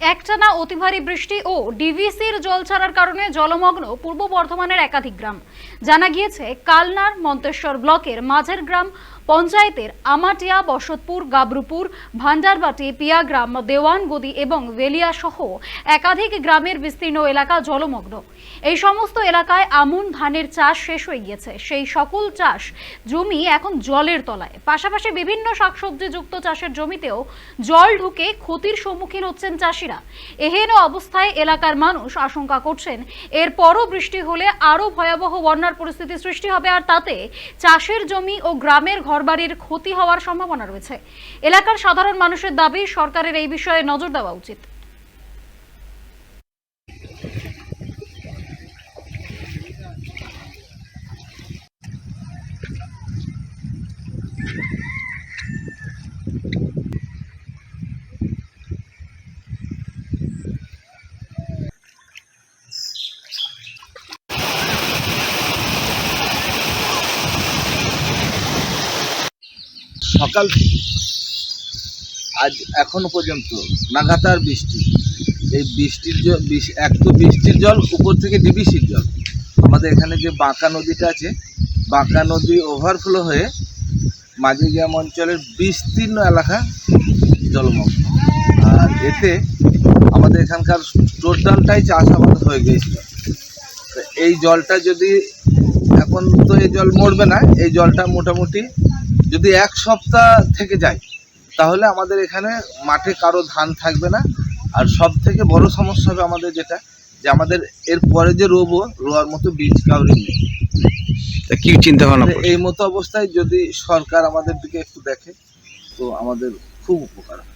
একটানা অতিভারী বৃষ্টি ও ডিভিসির জল ছাড়ার কারণে জলমগ্ন পূর্ব বর্ধমানের একাধিক গ্রাম। জানা গিয়েছে, কালনার মন্তেশ্বর ব্লকের মাঝের গ্রাম পঞ্চায়েতের আমাটিয়া, বসতপুর, গাবরুপুর, ভান্ডারবাটি, পিয়াগ্রাম, দেওয়ানগদি এবং বেলিয়া সহ একাধিক গ্রামের বিস্তীর্ণ এলাকা জলমগ্ন। এই সমস্ত এলাকায় আমন ধানের চাষ শেষ হয়ে গিয়েছে। সেই সকল চাষ জমি এখন জলের তলায়। পাশাপাশি বিভিন্ন শাকসবজি যুক্ত চাষের জমিতেও জল ঢুকে ক্ষতির সম্মুখীন হচ্ছেন চাষিরা। এহেন অবস্থায় এলাকার মানুষ আশঙ্কা করছেন, এরপরও বৃষ্টি হলে আরও ভয়াবহ বন্যার পরিস্থিতি সৃষ্টি হবে। আর তাতে চাষের জমি ও গ্রামের ঘরবাড়ির ক্ষতি হওয়ার সম্ভাবনা রয়েছে। এলাকার সাধারণ মানুষের দাবি, সরকারের এই বিষয়ে নজর দেওয়া উচিত। সকাল থেকে আজ এখনও পর্যন্ত লাগাতার বৃষ্টি। এই বৃষ্টির জল এক তো বৃষ্টির জল, উপর থেকে ডিবিসির জল। আমাদের এখানে যে বাঁকা নদীটা আছে, বাঁকা নদী ওভারফ্লো হয়ে মাঝিগ্রাম অঞ্চলের বিস্তীর্ণ এলাকা জলমগ্ন। আর এতে আমাদের এখানকার টোটালটাই চাষাবাদ হয়ে গিয়েছিল। এই জলটা যদি এখন তো এই জল মরবে না, এই জলটা মোটামুটি যদি এক সপ্তাহ থেকে যায় তাহলে আমাদের এখানে মাঠে কারও ধান থাকবে না। আর সব থেকে বড় সমস্যা হবে আমাদের যেটা যে আমাদের এর পরে যে রোবো রোয়ার মতো বীজ কাউরি নেই। তা কি চিন্তা ভাবনা এই মতো অবস্থায় যদি সরকার আমাদের দিকে একটু দেখে তো আমাদের খুব উপকার হয়